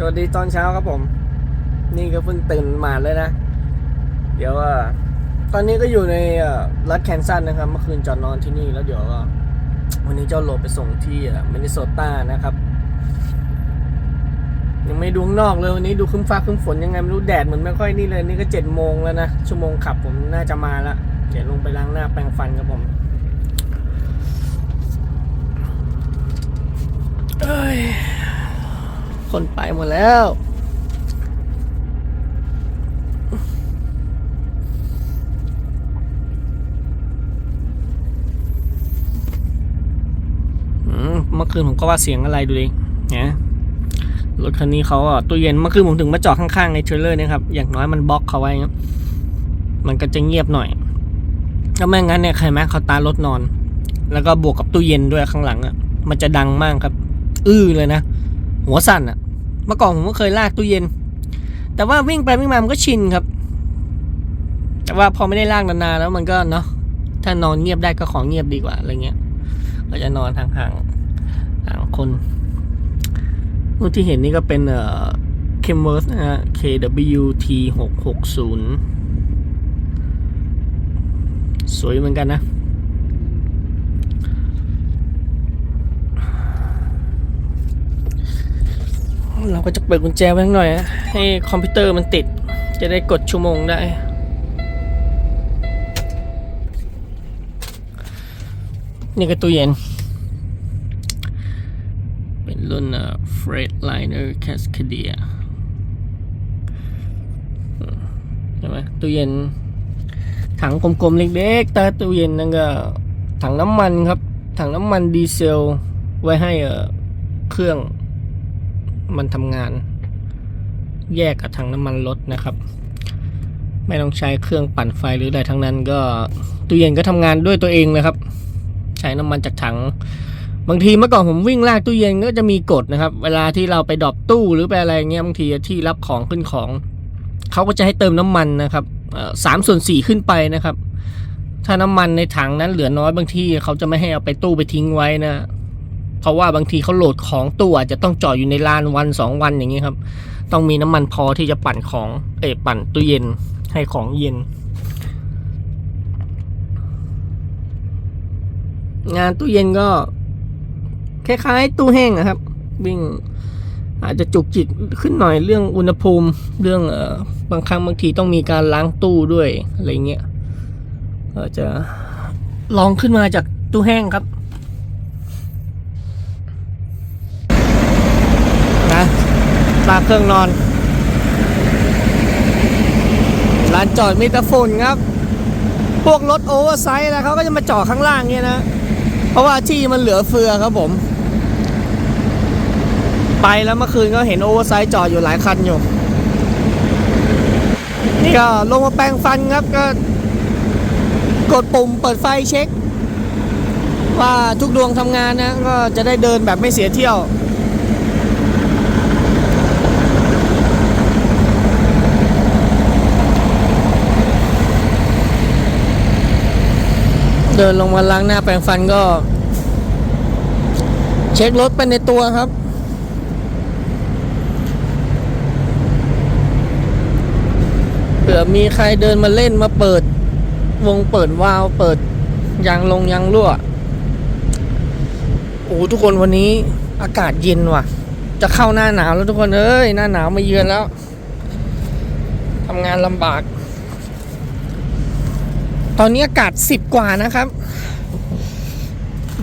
สวัสดีตอนเช้าครับผม นี่ก็เพิ่งตื่นมาเลยนะ เดี๋ยวอะตอนนี้ก็อยู่ในรัฐแคนซัสนะครับ เมื่อคืนจอดนอนที่นี่แล้วเดี๋ยววันนี้เจ้าโหลดไปส่งที่มินนิโซตานะครับ ยังไม่ดูข้างนอกเลยวันนี้ดูครึ้มฟ้าครึ้มฝนยังไงไม่รู้แดดเหมือนไม่ค่อยนี่เลยนี่ก็เจ็ดโมงแล้วนะชั่วโมงขับผมน่าจะมาละเดี๋ยวลงไปล้างหน้าแปรงฟันครับผม เอ้ย คนไปหมดแล้วอืมเมื่อคืนผมก็ว่าเสียงอะไรดูดินะรถคันนี้เขาอะตู้เย็นเมื่อคืนผมถึงมาจอดข้างๆในเทรลเลอร์นะครับ อย่างน้อยมันบล็อกเขาไว้ครับมันก็จะเงียบหน่อยถ้าไม่งั้นเนี่ยใครไหมเขาตารถนอน แล้วก็บวกกับตู้เย็นด้วยข้างหลังอะ มันจะดังมากครับ อื้อเลยนะ หัวสั่นอะเมื่อก่อนผมก็เคยลากตู้เย็น แต่ว่าวิ่งไปวิ่งมามันก็ชินครับ แต่ว่าพอไม่ได้ลากนานๆแล้วมันก็เนาะถ้านอนเงียบได้ก็ของเงียบดีกว่าอะไรเงี้ย ก็จะนอนห่างๆห่างคนรูปที่เห็นนี่ก็เป็นเอ่อเคมเวิร์สนะฮะ KWT หกหกศูนย์สวยเหมือนกันนะ เราก็จะเปิดกุญแจไว้หน่อยนะให้คอมพิวเตอร์มันติด จะได้กดชั่วโมงได้ นี่ก็ตู้เย็น เป็นรุ่นเอ่อ Freightliner Cascadia ใช่ไหมตู้เย็น ถังกลมๆ เล็กๆแต่ตู้เย็นนั่นก็ ถังน้ำมันครับ ถังน้ำมันดีเซล ไว้ให้อ่อเครื่อง มันทำงาน แยกกับถังน้ำมันรถนะครับ ไม่ต้องใช้เครื่องปั่นไฟหรืออะไรทั้งนั้น ก็ตู้เย็นก็ทำงานด้วยตัวเองนะครับ ใช้น้ำมันจากถัง บางทีเมื่อก่อนผมวิ่งลากตู้เย็นก็จะมีกฎนะครับ เวลาที่เราไปดรอปตู้หรือไปอะไรเงี้ยบางทีที่รับของขึ้นของเขาก็จะให้เติมน้ำมันนะครับสามส่วนสี่ขึ้นไปนะครับ ถ้าน้ำมันในถังนั้นเหลือน้อยบางทีเขาจะไม่ให้เอาไปตู้ไปทิ้งไว้นะ เพราะว่าบางทีเขาโหลดของตู้อาจจะต้องจอดอยู่ในลานวันสองวันอย่างนี้ครับ ต้องมีน้ำมันพอที่จะปั่นของเออปั่นตู้เย็นให้ของเย็น งานตู้เย็นก็คล้ายๆตู้แห้งอะครับ วิ่งอาจจะจุกจิกขึ้นหน่อยเรื่องอุณหภูมิเรื่องเออบางครั้งบางทีต้องมีการล้างตู้ด้วยอะไรเงี้ยก็จะลองขึ้นมาจากตู้แห้งครับ นะ ตาเครื่องนอน ร้านจอดมีแต่ฝุ่นครับ พวกรถโอเวอร์ไซส์แล้วเขาก็จะมาจอดข้างล่างเนี่ยนะ เพราะว่าที่มันเหลือเฟือครับผม ไปแล้วเมื่อคืนก็เห็นโอเวอร์ไซส์จอดอยู่หลายคันอยู่ นี่ก็ลงมาแปรงฟันครับก็ กดปุ่มเปิดไฟเช็ค ว่าทุกดวงทำงานนะ ก็จะได้เดินแบบไม่เสียเที่ยว เดินลงมาล้างหน้าแปรงฟันก็ เช็ครถไปในตัวครับ เผื่อมีใครเดินมาเล่นมาเปิด วงเปิดวาล์วเปิดยางลงยางรั่ว โอ้ทุกคนวันนี้อากาศเย็นว่ะ จะเข้าหน้าหนาวแล้วทุกคนเอ้ยหน้าหนาวมาเยือนแล้วทำงานลำบาก ตอนนี้อากาศสิบกว่านะครับ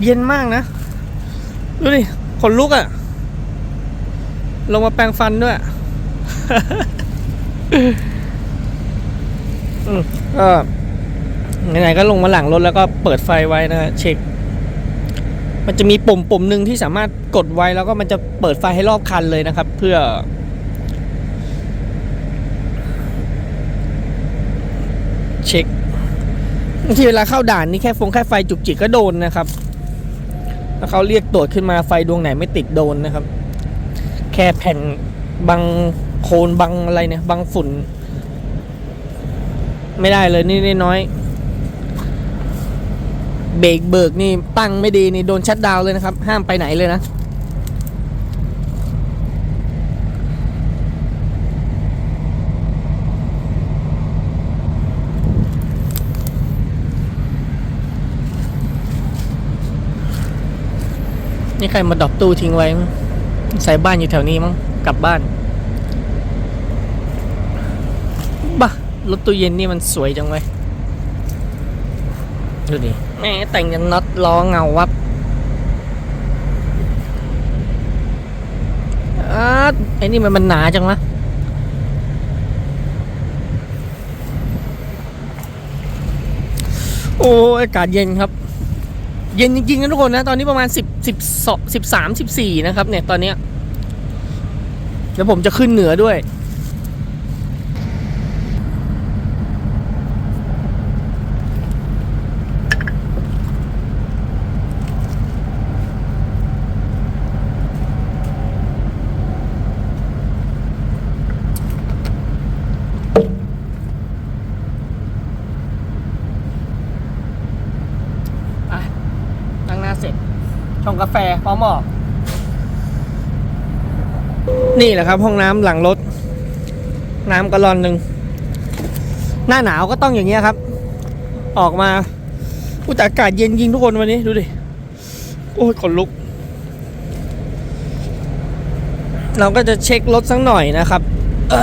เย็นมากนะ ดูดิขนลุกอะ่ะ ลงมาแปรงฟันด้วยก็ไหนๆก็ลงมาหลังรถแล้วก็เปิดไฟไว้นะฮะเช็ค มันจะมีปุ่มปุ่มหนึ่งที่สามารถกดไว้แล้วก็มันจะเปิดไฟให้รอบคันเลยนะครับ เพื่อ เช็ค บางทีเวลาเข้าด่านนี่แค่ฟงแค่ไฟจุกจิกก็โดนนะครับถ้าเขาเรียกตรวจขึ้นมาไฟดวงไหนไม่ติดโดนนะครับ แค่แผ่นบังโคนบังอะไรเนี่ยบังฝุ่น ไม่ได้เลยนี่น้อยเบรกเบิกนี่ตั้งไม่ดีนี่โดนชัดดาวเลยนะครับ ห้ามไปไหนเลยนะ นี่ใครมาดอปตู้ทิ้งไว้ ใส่บ้านอยู่แถวนี้มั้ง กลับบ้านบ้ารถตู้เย็นนี่มันสวยจังเลยดูดิแม่แต่งยันน็อตล้อเงาวับอาไอ้นี่มันมันหนาจังวะโอ้อากาศเย็นครับ เย็นจริงๆนะทุกคนนะ ตอนนี้ประมาณ 10 สิบสองสิบสามสิบสี่นะครับ เนี่ยตอนเนี้ยแล้วผมจะขึ้นเหนือด้วย อะตั้งหน้าเสร็จ ชง กาแฟพร้อมออก นี่แหละครับ ห้องน้ำหลังรถ น้ำกระลอนหนึ่ง หน้าหนาวก็ต้องอย่างเงี้ยครับ ออกมาอุตอากาศเย็นจริงทุกคนวันนี้ ดูดิ โอ้ยขนลุก เราก็จะเช็ครถสักหน่อยนะครับเ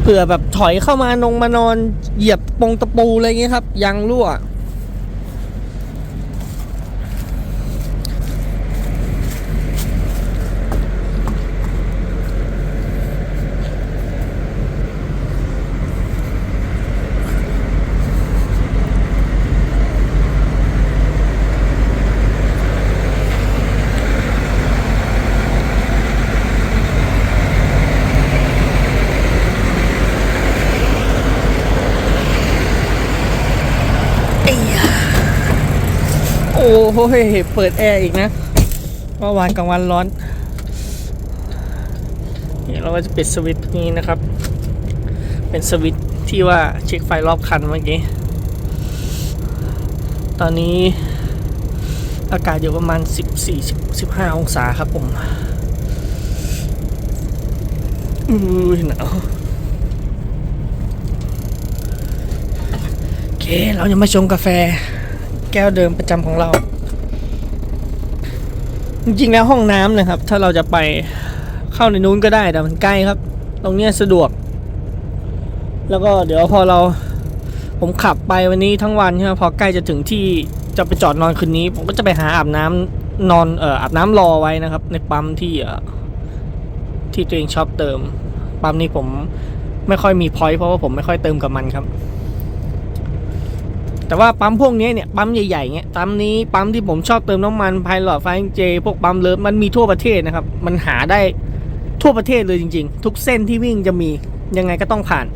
เผื่อแบบถอยเข้ามานงมานอน เหยียบปงตะปูอะไรเงี้ยครับยางรั่ว เอ้ย โอ้โหเปิดแอร์อีกนะเมื่อวานกลางวันร้อนเดี๋ยเราก็จะปิดสวิตช์นี้นะครับ เป็นสวิตช์ที่ว่าเช็คไฟรอบคันเมื่อกี้ ตอนนี้อากาศอยู่ประมาณ 14 15 องศาครับผมอือหนาวโอเค เราจะมาชงกาแฟ แก้วเดิมประจำของเรา จริงๆแล้วห้องน้ำนะครับ ถ้าเราจะไปเข้าในนู้นก็ได้แต่มันใกล้ครับ ตรงเนี้ยสะดวก แล้วก็เดี๋ยวพอเราผมขับไปวันนี้ทั้งวันใช่ไหมพอใกล้จะถึงที่จะไปจอดนอนคืนนี้ ผมก็จะไปหาอาบน้ำนอนเอ่ออาบน้ำรอไว้นะครับ ในปั๊มที่เอ่อที่ตัวเองชอบเติม ปั๊มนี้ผมไม่ค่อยมีพอยต์เพราะว่าผมไม่ค่อยเติมกับมันครับ แต่ว่าปั๊มพวกนี้เนี่ยปั๊มใหญ่ๆเงี้ยปั๊มนี้ปั๊มที่ผมชอบเติมน้ำมันไพลอตไฟเจ พวกปั๊มเลิฟมันมีทั่วประเทศนะครับ มันหาได้ทั่วประเทศเลยจริง ๆ ทุกเส้นที่วิ่งจะมียังไงก็ต้องผ่าน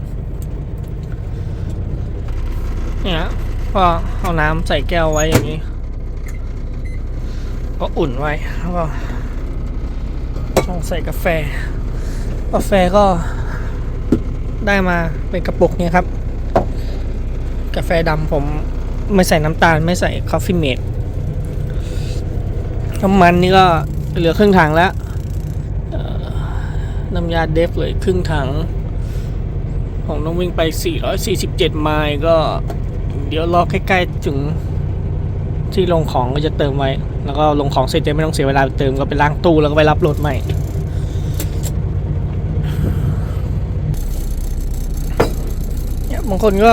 เนี่ยก็เอาน้ำใส่แก้วไว้อย่างนี้ ก็อุ่นไว้แล้วก็ช่องใส่กาแฟ กาแฟก็ได้มาเป็นกระปุกเนี่ยครับ กาแฟดำผมไม่ใส่น้ำตาลไม่ใส่คอฟฟี่เมดน้ำมันนี่ก็เหลือครึ่งถังแล้วน้ำยาเดฟเลยครึ่งถังผมต้องวิ่งไป 447 ไมล์ก็ เดี๋ยวรอใกล้ๆถึงที่ลงของก็จะเติมไว้ แล้วก็ลงของเสร็จจะไม่ต้องเสียเวลาเติมก็ไปล้างตู้แล้วก็ไปรับรถใหม่เนี่ยบางคนก็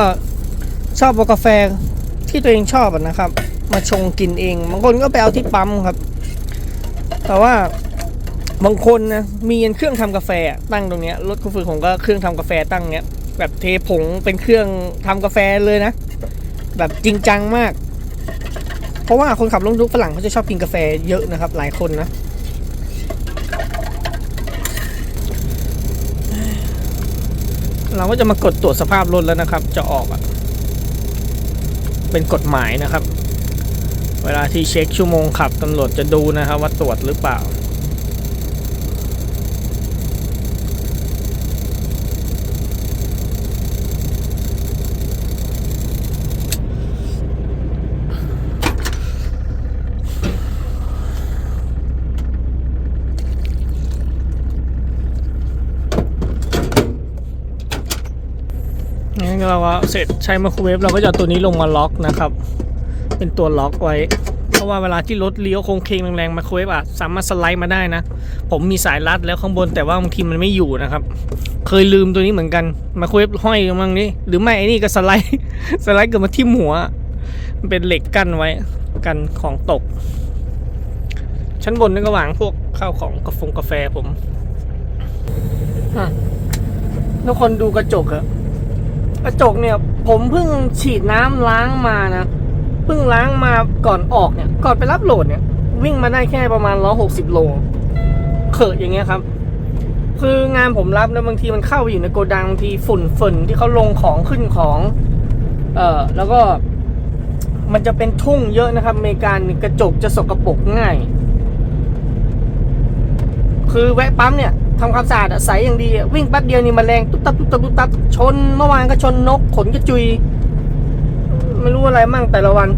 ชอบกาแฟที่ตัวเองชอบนะครับ มาชงกินเองบางคนก็ไปเอาที่ปั๊มครับ แต่ว่าบางคนนะมีเครื่องทำกาแฟตั้งตรงเนี้ยรถคูฝึกผมก็เครื่องทำกาแฟตั้งเนี้ยแบบเทผงเป็นเครื่องทำกาแฟเลยนะ แบบจริงจังมาก เพราะว่าคนขับรถทุกฝรั่งเขาจะชอบกินกาแฟเยอะนะครับ หลายคนนะเราก็จะมากดตรวจสภาพรถแล้วนะครับ จะออกอะ เป็นกฎหมายนะครับ เวลาที่เช็คชั่วโมงขับตำรวจจะดูนะครับว่าตรวจหรือเปล่า งั้นเราก็เสร็จใช้ไมโครเวฟเราก็จะตัวนี้ลงมาล็อกนะครับ เป็นตัวล็อกไว้ เพราะว่าเวลาที่รถเลี้ยวโค้งเคงแรงๆไมโครเวฟอะสามารถสไลด์มาได้นะ ผมมีสายรัดแล้วข้างบนแต่ว่าบางทีมันไม่อยู่นะครับ เคยลืมตัวนี้เหมือนกันไมโครเวฟห้อยอยู่มั่งนี่หรือไม่ไอ้นี่ก็สไลด์สไลด์เกือบมาทิ่มหัวมันเป็นเหล็กกั้นไว้กันของตก ชั้นบนนี่ก็วางพวกข้าวของกาแฟกาแฟผมทุกคนดูกระจกอะ กระจกเนี่ย ผมเพิ่งฉีดน้ำล้างมานะเพิ่งล้างมาก่อนออกเนี่ย ก่อนไปรับโหลดเนี่ย วิ่งมาได้แค่ประมาณ160โลเขอะอย่างเงี้ยครับ คืองานผมรับแล้วบางทีมันเข้าไปอยู่ในโกดังบางทีฝุ่นฝุ่นที่เขาลงของขึ้นของ เอ่อแล้วก็มันจะเป็นทุ่งเยอะนะครับอเมริกันกระจกจะสกปรกง่าย คือแวะปั๊มเนี่ย ทำความสะอาดใสอย่างดีวิ่งแป๊บเดียวนี่แมลงตุ๊บตับตุ๊บตับตุ๊บตับชนเมื่อวานก็ชนนกขนกระจุย ไม่รู้อะไรมั่งแต่ละวัน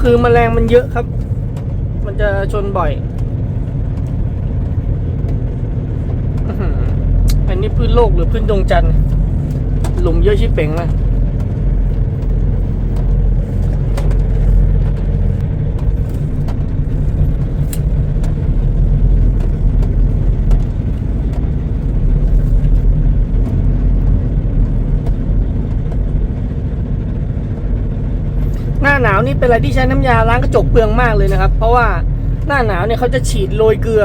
คือแมลงมันเยอะครับ มันจะชนบ่อยอันนี้พื้นโลกหรือพื้นดวงจันทร์หลุมเยอะชิบเป่งเลย หน้าหนาวนี่เป็นอะไรที่ใช้น้ำยาล้างกระจกเปลืองมากเลยนะครับ เพราะว่าหน้าหนาวเนี่ยเขาจะฉีดโรยเกลือ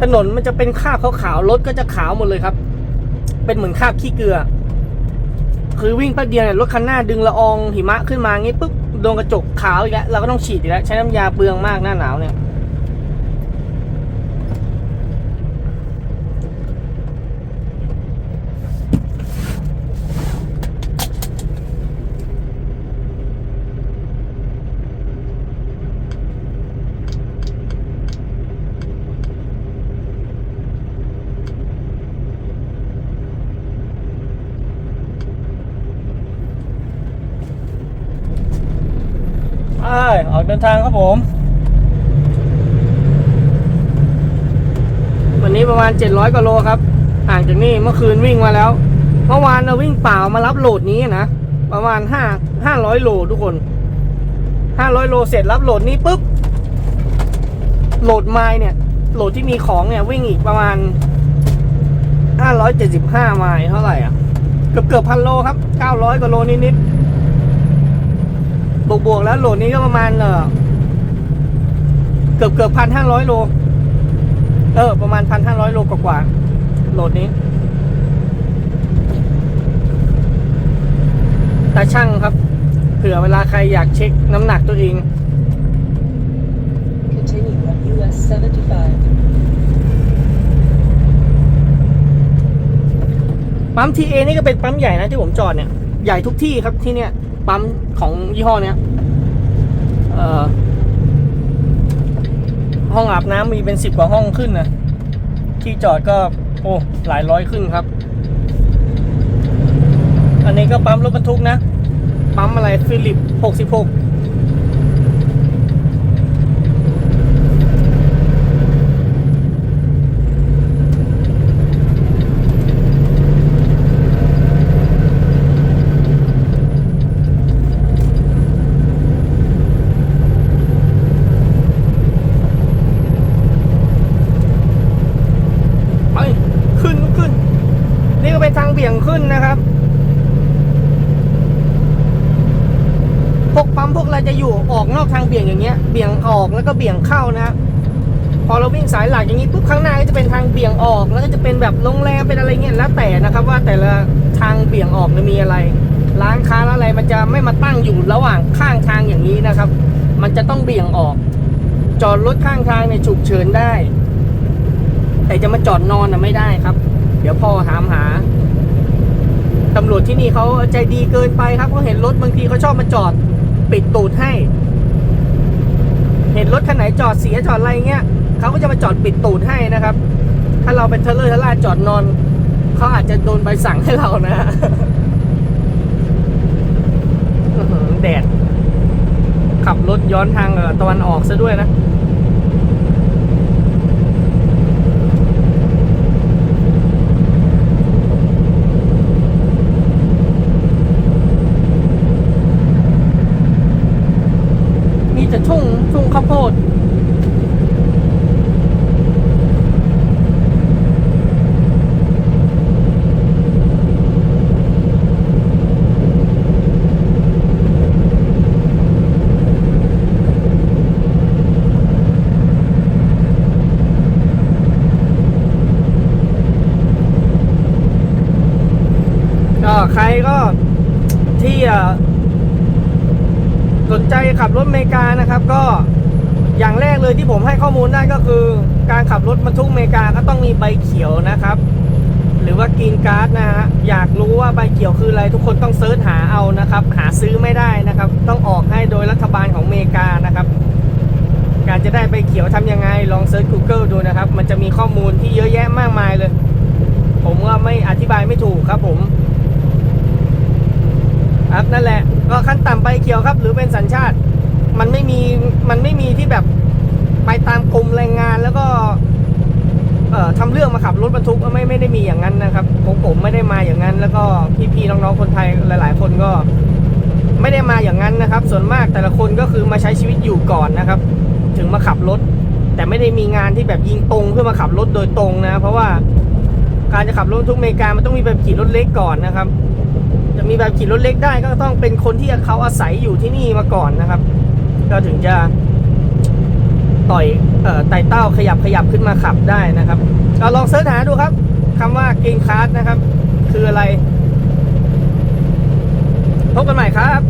ถนนมันจะเป็นคราบขาวๆรถก็จะขาวหมดเลยครับ เป็นเหมือนคราบขี้เกลือ คือวิ่งแป๊บเดียวเนี่ยรถคันหน้าดึงละอองหิมะขึ้นมางี้ปุ๊บโดนกระจกขาวอีกแล้วเราก็ต้องฉีดอีกแล้วใช้น้ำยาเปลืองมากหน้าหนาวเนี่ย ไป ออกเดินทางครับผม วันนี้ประมาณ 700กว่าโลครับห่างจากนี่เมื่อคืนวิ่งมาแล้ว เมื่อวานเราวิ่งเปล่ามารับโหลดนี้นะ ประมาณ5 500 โลทุกคน 500 โลเสร็จรับโหลดนี้ปุ๊บ โหลดไม้เนี่ย โหลดที่มีของเนี่ยวิ่งอีกประมาณ 575 ไมล์เท่าไหร่อะ เกือบเกือบพันโลครับ 900กว่าโลนิดๆ บวกบวกๆแล้วโหลดนี้ก็ประมาณเออเกือบเกือบพันห้าร้อยโล เออ ประมาณพันห้าร้อยโลกว่าๆโหลดนี้ตาช่างครับ เผื่อเวลาใครอยากเช็คน้ำหนักตัวเอง Continue on US 75. ปั๊มทีเอนี่ก็เป็นปั๊มใหญ่นะที่ผมจอดเนี่ย ใหญ่ทุกที่ครับที่เนี่ย ปั๊มของยี่ห้อเนี้ยห้องอาบน้ำมีเป็นสิบกว่าห้องขึ้นนะที่จอดก็โอ้หลายร้อยขึ้นครับ อันนี้ก็ปั๊มรถบรรทุกนะ ปั๊มอะไรฟิลิป 66 เบี่ยงอย่างเงี้ยเบี่ยงออกแล้วก็เบี่ยงเข้านะพอเราวิ่งสายหลักอย่างนี้ปุ๊บข้างหน้าก็จะเป็นทางเบี่ยงออก แล้วก็จะเป็นแบบโรงแรมเป็นอะไรเงี้ยแล้วแต่นะครับว่าแต่ละทางเบี่ยงออกเนี่ยมีอะไร ร้านค้าอะไรมันจะไม่มาตั้งอยู่ระหว่างข้างทางอย่างนี้นะครับ มันจะต้องเบี่ยงออก จอดรถข้างทางเนี่ยฉุกเฉินได้ แต่จะมาจอดนอนน่ะไม่ได้ครับ เดี๋ยวพ่อถามหาตำรวจที่นี่เขาใจดีเกินไปครับเขาเห็นรถบางทีเขาชอบมาจอด ปิดตูดให้ เห็นรถคันไหนจอดเสียจอดอะไรเงี้ยเขาก็จะมาจอดปิดตูดให้นะครับ ถ้าเราเป็นเทเลอร์ทล่าจอดนอนเขาอาจจะโดนใบสั่งให้เรานะแดดขับรถย้อนทางเอ่อตะวันออกซะด้วยนะ ข้าวโพด ก็ใครก็ที่เอ่สนใจขับรถอเมริกานะครับ ก็อย่างแรกเลยที่ผมให้ข้อมูลได้ก็คือ การขับรถบรรทุกอเมริกาก็ต้องมีใบเขียวนะครับ หรือว่ากรีนการ์ดนะฮะอยากรู้ว่าใบเขียวคืออะไรทุกคนต้องเซิร์ชหาเอานะครับ หาซื้อไม่ได้นะครับ ต้องออกให้โดยรัฐบาลของอเมริกานะครับ การจะได้ใบเขียวทำยังไงลองเซิร์ช Google ดูนะครับ มันจะมีข้อมูลที่เยอะแยะมากมายเลย ผมว่าไม่อธิบายไม่ถูกครับผม ครับนั่นแหละก็ขั้นต่ำใบเขียวครับ หรือเป็นสัญชาติ มันไม่มีมันไม่มีที่แบบไปตามกรมแรงงานแล้วก็ เอ่อทำเรื่องมาขับรถบรรทุกไม่ไม่ได้มีอย่างนั้นนะครับผมผมไม่ได้มาอย่างนั้น แล้วก็พี่ๆน้องๆคนไทยหลาย ๆ คนก็ ไม่ได้มาอย่างนั้นนะครับ ส่วนมากแต่ละคนก็คือมาใช้ชีวิตอยู่ก่อนนะครับ ถึงมาขับรถ แต่ไม่ได้มีงานที่แบบยิงตรงเพื่อมาขับรถโดยตรงนะ เพราะว่าการจะขับรถบรรทุกอเมริกามันต้องมีแบบขี่รถเล็กก่อนนะครับ มีแบบขี่รถเล็กได้ก็ต้องเป็นคนที่เขาอาศัยอยู่ที่นี่มาก่อนนะครับ ก็ถึงจะต่อยเออไต่เต้าขยับขยับขึ้นมาขับได้นะครับก็ลองเสิร์ชหาดูครับคำว่าเกงคาร์ดนะครับ คืออะไร พบกันใหม่ครับ